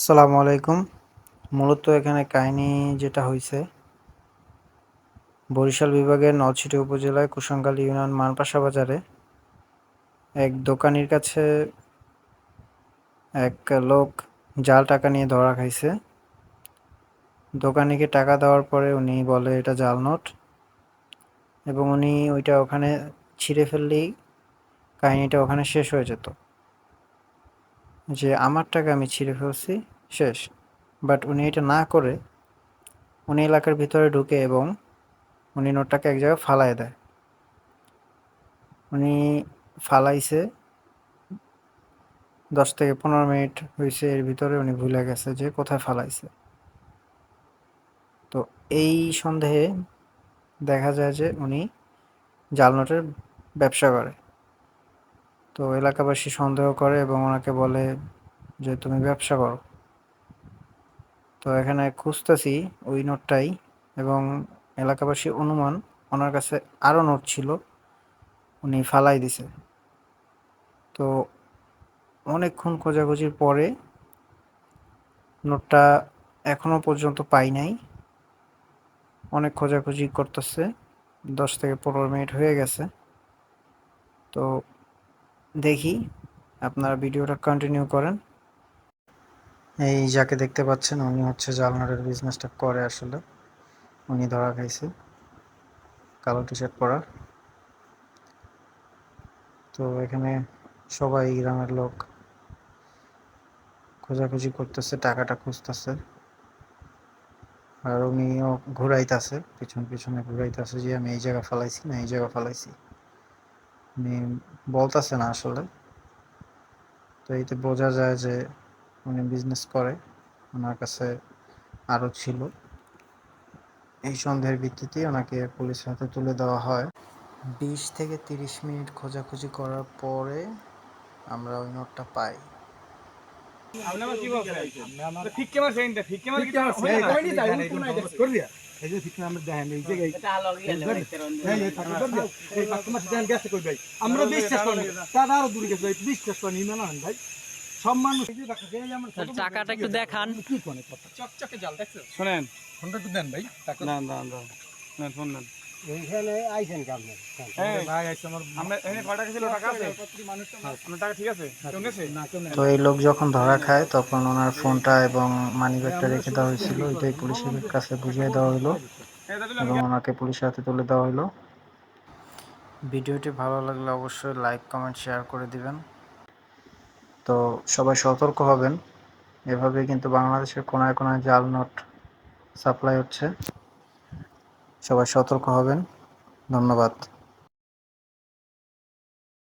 আসসালামু আলাইকুম। মূলত এখানে কাহিনী যেটা হয়েছে বরিশাল বিভাগের নলছিটি উপজেলায় কুসংকালী ইউনিয়ন মানপাশা বাজারে এক দোকানির কাছে এক লোক জাল টাকা নিয়ে ধরা খাইছে। দোকানিকে টাকা দেওয়ার পরে উনি বলে, এটা জাল নোট। এবং উনি ওইটা ওখানে ছিঁড়ে ফেললেই কাহিনীটা ওখানে শেষ হয়ে যেত। যে আমার টাকা আমি ছিঁড়ে ফেলছি, শেষ। বাট উনি এটা না করে উনি এলাকার ভিতরে ঢুকে এবং উনি নোটটাকে এক জায়গায় ফালায় দেয়। উনি ফালাইছে, দশ থেকে পনেরো মিনিট হয়েছে এর ভিতরে উনি ভুলে গেছে যে কোথায় ফালাইছে। তো এই সন্দেহে দেখা যায় যে উনি জাল নোটের ব্যবসা করে। তো এলাকাবাসী সন্দেহ করে এবং ওনাকে বলে যে, তুমি ব্যবসা করো। তো এখানে খুঁজতেছি ওই নোটটাই এবং এলাকাবাসী অনুমান, ওনার কাছে আরও নোট ছিল, উনি ফালাই দিছে। তো অনেকক্ষণ খোঁজাখুঁজির পরে নোটটা এখনও পর্যন্ত পাই নাই। অনেক খোঁজাখুঁজি করতেছে, দশ থেকে পনেরো মিনিট হয়ে গেছে। তো দেখি আপনারা ভিডিওটা কন্টিনিউ করেন। এই যাকে দেখতে পাচ্ছেন, উনি হচ্ছে জালনারের বিজনেসটা করে আসলে। উনি ধরা খাইছে। কালো টি শার্ট পরা তো এখানে সবাই গ্রামের লোক খোঁজাখুঁজি করতেছে, টাকাটা খুঁজতেছে। আর উনিও ঘুরাইতেছে, পিছন পিছনে ঘুরাইতেছে যে আমি এই জায়গা ফালাইছি না, এই জায়গা ফালাইছি। উনি বলতেছে না আসলে। তো এতে বোঝা যায় যে উনি বিজনেস করে ওনার কাছে আরও ছিল। এই সন্দেহের ভিত্তিতে ওনাকে পুলিশের হাতে তুলে দেওয়া হয়। বিশ থেকে তিরিশ মিনিট খোঁজাখুঁজি করার পরে আমরা ওই নোটটা পাই। আপনি আমার কি বলছেন? ফিক্কে মারছে এইটা, ফিক্কে মারছে কি আমার হয় না? এই যে ঠিক আমরা দেখেন এই যে এই তোমার দেখেন গেছে কই ভাই আমরা বিশ্বাস করি তারা আরও দূরে গেছে ভাই বিশ্বাস করি না না ভাই। সব মানুষ এই যে দেখা যায় আমরা ছোট চাকাটা একটু দেখান। কি কোনে কথা চকচকে জাল দেখছেন? শুনেন। ফোনটা একটু দেন ভাই না, না, না, নেন, ফোন নেন। এইখানে আইছেন নেই তো এই লোক যখন ধরা খায় তখন ওনার ফোনটা এবং মানি ব্যাগটা রেখে দেওয়া হয়েছিল। এটাই পুলিশের কাছে বুঝিয়ে দেওয়া হলো এবং ওনাকে পুলিশের হাতে তুলে দেওয়া হলো। ভিডিওটি ভালো লাগলে অবশ্যই লাইক কমেন্ট শেয়ার করে দিবেন। তো সবাই সতর্ক হবেন। এভাবে কিন্তু বাংলাদেশের কোনায় কোনায় জাল নোট সাপ্লাই হচ্ছে। সবাই সতর্ক হবেন। ধন্যবাদ।